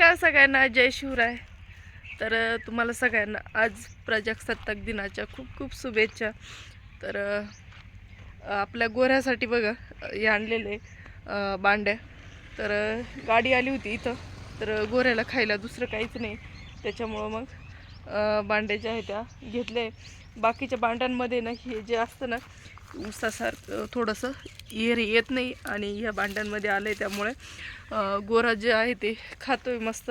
नमस्कार सगळ्यांना जय शिवराय. तर तुम्हाला सगळ्यांना आज प्रजासत्ताक दिनाच्या खूप खूप शुभेच्छा. तर आपल्या गोऱ्यासाठी बघा हे आणलेले बांड्या. तर गाडी आली होती इथं. तर गोऱ्याला खायला दुसरं काहीच नाही. त्याच्यामुळं मग अ, बांड्या ज्या आहेत त्या घेतले बाकीच्या बांड्यांमध्ये ना हे जे असतं ना ऊसासारखं थोडंसं येर येत नाही आणि ह्या बांड्यांमध्ये आलं आहे त्यामुळे गोरा जे आहे ते खातोय मस्त.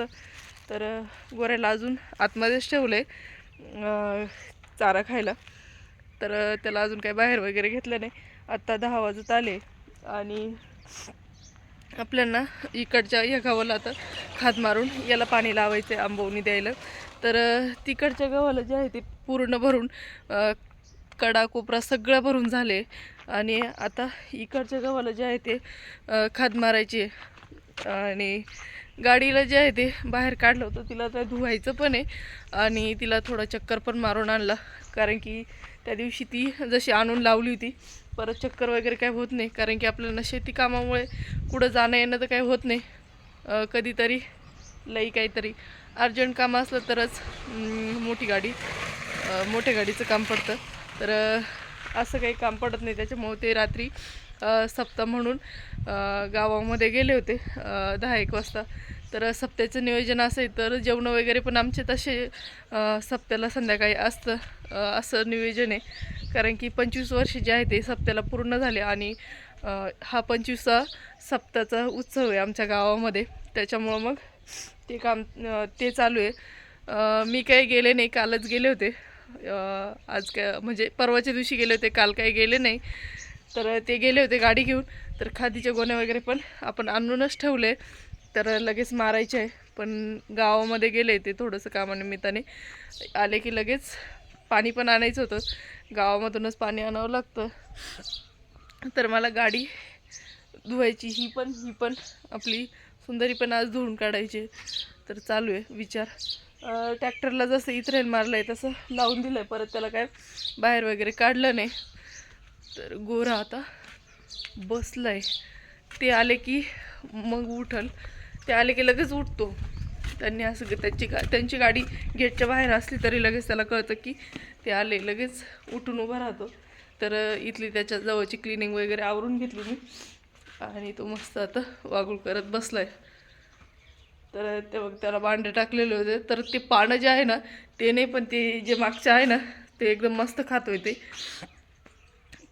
तर गोऱ्याला अजून आतमध्येच ठेवलं आहे चारा खायला. तर त्याला अजून काही बाहेर वगैरे घेतलं नाही. आत्ता दहा वाजत आले आणि आपल्याला इकडच्या ह्या गावाला आता खाद मारून याला पाणी लावायचं आहे आंबवणी द्यायला. तर तिकडच्या गावाला जे आहे ते पूर्ण भरून कडा कोपरा सगळं भरून झाले. आणि आता इकडच्या गावाला जे आहे ते खाद मारायची. आणि गाडीला जे आहे ते बाहेर काढलं होतं तिला तर धुवायचं पण आहे. आणि तिला थोडा चक्कर पण मारून आणला. कारण की त्या दिवशी ती जशी आणून लावली होती परत चक्कर वगैरे काही होत नाही कारण की आपल्याला शेती कामामुळे कुठं जाणं येणं तर काही होत नाही. कधीतरी लई काहीतरी अर्जंट काम असलं तरच मोठी गाडी मोठ्या गाडीचं काम पडतं. तर असं काही काम पडत नाही. त्याच्यामुळे ते रात्री सप्ताह म्हणून गावामध्ये गेले होते दहा एक वाजता. तर सप्त्याचं नियोजन असेल तर जेवणं वगैरे पण आमचे तसे सप्त्याला संध्याकाळी असतं असं नियोजन आहे. कारण की पंचवीस वर्ष जे आहे ते सप्त्याला पूर्ण झाले आणि हा पंचवीसा सप्ताचा उत्सव आहे आमच्या गावामध्ये. त्याच्यामुळं मग ते काम ते चालू आहे. मी काही गेले नाही कालच गेले होते. आज काय म्हणजे परवाच्या दिवशी गेले होते काल काही गेले नाही. तर ते गेले होते गाडी घेऊन. तर खादीचे गोणे वगैरे पण आपण आणूनच ठेवले. तर लगेच मारायचे आहे. पण गावामध्ये गेले ते थोडंसं कामानिमित्ताने. आले की लगेच पाणी पण आणायचं होतं. गावामधूनच पाणी आणावं लागतं. तर मला गाडी धुवायची ही पण ही पण. आपली सुंदरी पण आज धुवून काढायची. तर चालू आहे विचार. ट्रॅक्टरला जसं इथरेल मारलं आहे तसं लावून दिलं आहे परत त्याला काय बाहेर वगैरे काढलं नाही. तर गोरा आता बसलाय. ते आले की मग उठल. ते आले की लगेच उठतो. त्यांनी असं ग- त्यांची गा त्यांची गाडी गेटच्या बाहेर असली तरी लगेच त्याला कळतं की ते आले लगेच उठून उभा राहतो. तर इथली त्याच्या जवळची क्लिनिंग वगैरे आवरून घेतली मी. आणि तो मस्त आता वागूळ करत बसलाय. तर ते बघ त्याला भांडे टाकलेले होते. तर ते पानं जे आहे ना ते नाही पण ते जे मागचे आहे ना ते एकदम मस्त खातोय ते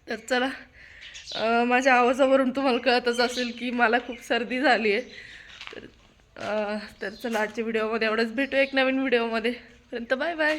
तर चला माझ्या आवाजावरून तुम्हाला कळतच असेल की मला खूप सर्दी झाली आहे तर तर चला आजच्या व्हिडिओमध्ये एवढंच. भेटू एक नवीन व्हिडिओमध्ये पर्यंत बाय बाय